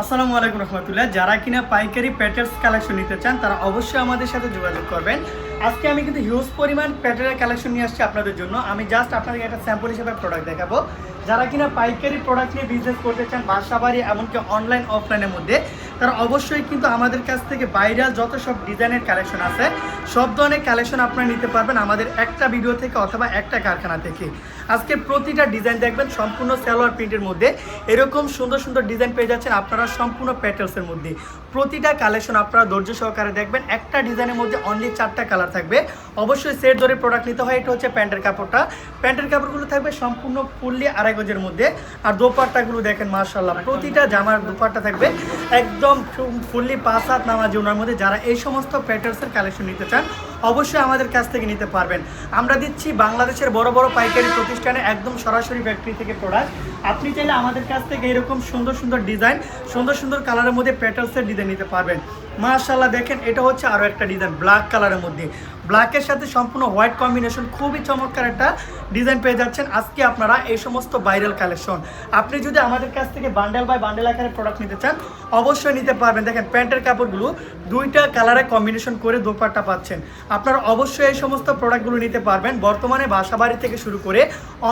আসসালামু আলাইকুম রহমতুল্লাহ। যারা কিনা পাইকারি প্যাটার্স কালেকশন নিতে চান, তারা অবশ্যই আমাদের সাথে যোগাযোগ করবেন। আজকে আমি কিন্তু হিউজ পরিমাণ প্যাটারের কালেকশন নিয়ে আসছি আপনাদের জন্য। আমি জাস্ট আপনাদের একটা স্যাম্পল হিসেবে প্রোডাক্ট দেখাবো। যারা কিনা পাইকারি প্রোডাক্ট নিয়ে বিজনেস করতে চান বাসা বাড়ি এমনকি অনলাইন অফলাইনের মধ্যে তারা অবশ্যই কিন্তু আমাদের কাছ থেকে ভাইরাল যত সব ডিজাইনের কালেকশন আছে, সব ধরনের কালেকশন আপনারা নিতে পারবেন আমাদের একটা ভিডিও থেকে অথবা একটা কারখানা থেকে। আজকে প্রতিটা ডিজাইন দেখবেন সম্পূর্ণ সালোয়ার প্রিন্টের মধ্যে। এরকম সুন্দর সুন্দর ডিজাইন পেয়ে যাচ্ছেন আপনারা সম্পূর্ণ প্যাটেলসের মধ্যে। প্রতিটা কালেকশন আপনারা ধৈর্য সহকারে দেখবেন, একটা ডিজাইনের মধ্যে অনলি চারটা কালার থাকবে। অবশ্যই সেট ধরে প্রোডাক্ট নিতে হয়, এটা হচ্ছে প্যান্টের কাপড়টা। প্যান্টের কাপড়গুলো থাকবে সম্পূর্ণ ফুললি আড়াই গজের মধ্যে। আর দোপাট্টাগুলো দেখেন মার্শাল্লাহ প্রতিটা জামার দোপাট্টা থাকবে, একদম ফুললি পাঁচ হাত নামাজি ওনার মধ্যে যারা এই সমস্ত প্যাটার্সের কালেকশন নিতে চান, অবশ্যই আমাদের কাছ থেকে নিতে পারবেন। আমরা দিচ্ছি বাংলাদেশের বড় বড় পাইকারি প্রতিষ্ঠানে একদম সরাসরি ফ্যাক্টরি থেকে প্রোডাক্ট আপনি চাইলে আমাদের কাছ থেকে এরকম সুন্দর সুন্দর ডিজাইন সুন্দর সুন্দর কালারের মধ্যে প্যাটার্সের ডিজাইন নিতে পারবেন। মাশাল্লাহ দেখেন, এটা হচ্ছে আরও একটা ডিজাইন ব্ল্যাক কালারের মধ্যে। ব্ল্যাকের সাথে সম্পূর্ণ হোয়াইট কম্বিনেশন খুবই চমৎকার একটা ডিজাইন পেয়ে যাচ্ছেন। আজকে আপনারা এই সমস্ত ভাইরাল কালেকশন আপনি যদি আমাদের কাছ থেকে বান্ডেল বাই বান্ডেল আকারে প্রোডাক্ট নিতে চান, অবশ্যই নিতে পারবেন। দেখেন, প্যান্টের কাপড়গুলো দুইটা কালারে কম্বিনেশন করে দোপাট্টা পাচ্ছেন। আপনারা অবশ্যই এই সমস্ত প্রোডাক্টগুলো নিতে পারবেন। বর্তমানে বাসা বাড়ি থেকে শুরু করে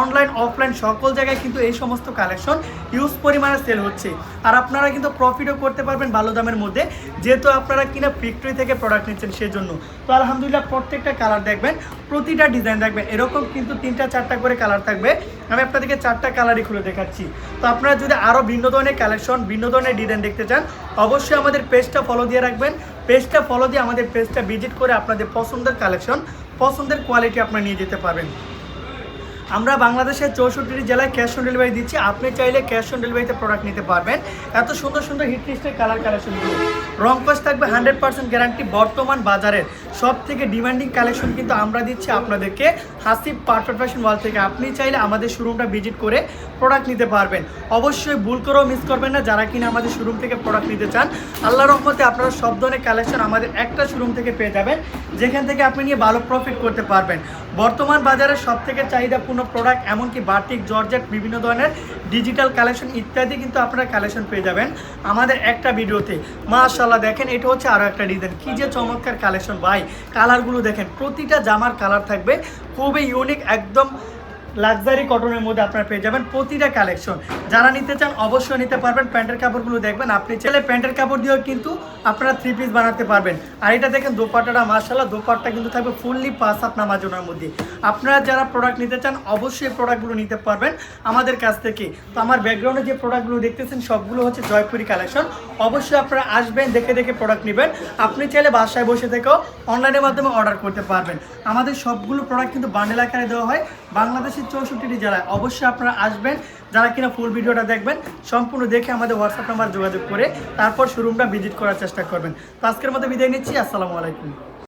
অনলাইন অফলাইন সকল জায়গায় কিন্তু এই সমস্ত কালেকশন ইউজ পরিমাণে সেল হচ্ছে। আর আপনারা কিন্তু প্রফিটও করতে পারবেন ভালো দামের মধ্যে, যেহেতু আপনারা কিনা ফ্যাক্টরি থেকে প্রোডাক্ট নিচ্ছেন সেজন্য। তো আলহামদুলিল্লাহ প্রত্যেকটা কালার দেখবেন, প্রতিটা ডিজাইন দেখবেন, এরকম কিন্তু তিনটা, চারটা করে কালার থাকবে। আমি আপনাদেরকে চারটা কালারই খুলে দেখাচ্ছি। তো আপনারা যদি আরও ভিন্ন ধরনের কালেকশন ভিন্ন ধরনের ডিজাইন দেখতে চান, অবশ্যই আমাদের পেজটা ফলো দিয়ে রাখবেন। পেজটা ফলো দিয়ে আমাদের পেজটা ভিজিট করে আপনাদের পছন্দের কালেকশন পছন্দের কোয়ালিটি আপনারা নিয়ে যেতে পারবেন। আমরা বাংলাদেশের চৌষট্টি জেলায় ক্যাশ অন ডেলিভারি দিচ্ছি। আপনি চাইলে ক্যাশ অন ডেলিভারিতে প্রোডাক্ট নিতে পারবেন। এত সুন্দর সুন্দর হিট লিস্টের কালার কালেকশনগুলো রং কস থাকবে হান্ড্রেড পার্সেন্ট গ্যারান্টি বর্তমান বাজারের। সব থেকে ডিমান্ডিং কালেকশন কিন্তু আমরা দিচ্ছি আপনাদেরকে হাসিব পারফেক্ট ফ্যাশন ওয়াল থেকে। আপনি চাইলে আমাদের শোরুমটা ভিজিট করে প্রোডাক্ট নিতে পারবেন। অবশ্যই ভুল করেও মিস করবেন না। যারা কিনা আমাদের শোরুম থেকে প্রোডাক্ট নিতে চান, আল্লাহ রহমতে আপনারা সব ধরনের কালেকশন আমাদের একটা শোরুম থেকে পেয়ে যাবেন। যেখান থেকে আপনি নিয়ে ভালো প্রফিট করতে পারবেন। বর্তমান বাজারে সব থেকে চাহিদাপূর্ণ প্রোডাক্ট এমনকি বাটিক, জর্জেট, বিভিন্ন ধরনের ডিজিটাল কালেকশন ইত্যাদি কিন্তু আপনারা কালেকশন পেয়ে যাবেন আমাদের একটা ভিডিওতে। মাশাল্লাহ দেখেন, এটা হচ্ছে আরও একটা ডিজাইন কী যে চমৎকার কালেকশন ভাই। কালারগুলো দেখেন, প্রতিটা জামার কালার থাকবে। খুবই ইউনিক একদম লাক্সারি কটনের মধ্যে আপনারা পেয়ে যাবেন প্রতিটা কালেকশন যারা নিতে চান অবশ্যই নিতে পারবেন। প্যান্টের কাপড়গুলো দেখবেন, আপনি চাইলে প্যান্টের কাপড় দিয়েও কিন্তু আপনারা থ্রি পিস বানাতে পারবেন। আর এটা দেখেন, দোপাট্টাটা মার্শাল্লাহ দোপাট্টা কিন্তু থাকবে ফুললি পাঁচ হাত নামাজনের মধ্যে। আপনারা যারা প্রোডাক্ট নিতে চান, অবশ্যই প্রোডাক্টগুলো নিতে পারবেন আমাদের কাছ থেকে। তো আমার ব্যাকগ্রাউন্ডে যে প্রোডাক্টগুলো দেখতেছেন, সবগুলো হচ্ছে জয়পুরি কালেকশন অবশ্যই আপনারা আসবেন, দেখে দেখে প্রোডাক্ট নেবেন। আপনি চাইলে বাসায় বসে থেকেও অনলাইনের মাধ্যমে অর্ডার করতে পারবেন। আমাদের সবগুলো প্রোডাক্ট কিন্তু বান্ডেল আকারে দেওয়া হয়। বাংলাদেশের চৌষট্টিটি জেলায় অবশ্যই আপনারা আসবেন। যারা কিনা ফুল ভিডিওটা দেখবেন, সম্পূর্ণ দেখে আমাদের হোয়াটসঅ্যাপ নাম্বার যোগাযোগ করে তারপর শোরুমটা ভিজিট করার চেষ্টা করবেন। তো আজকের মতো বিদায় নিচ্ছি, আসসালামু আলাইকুম।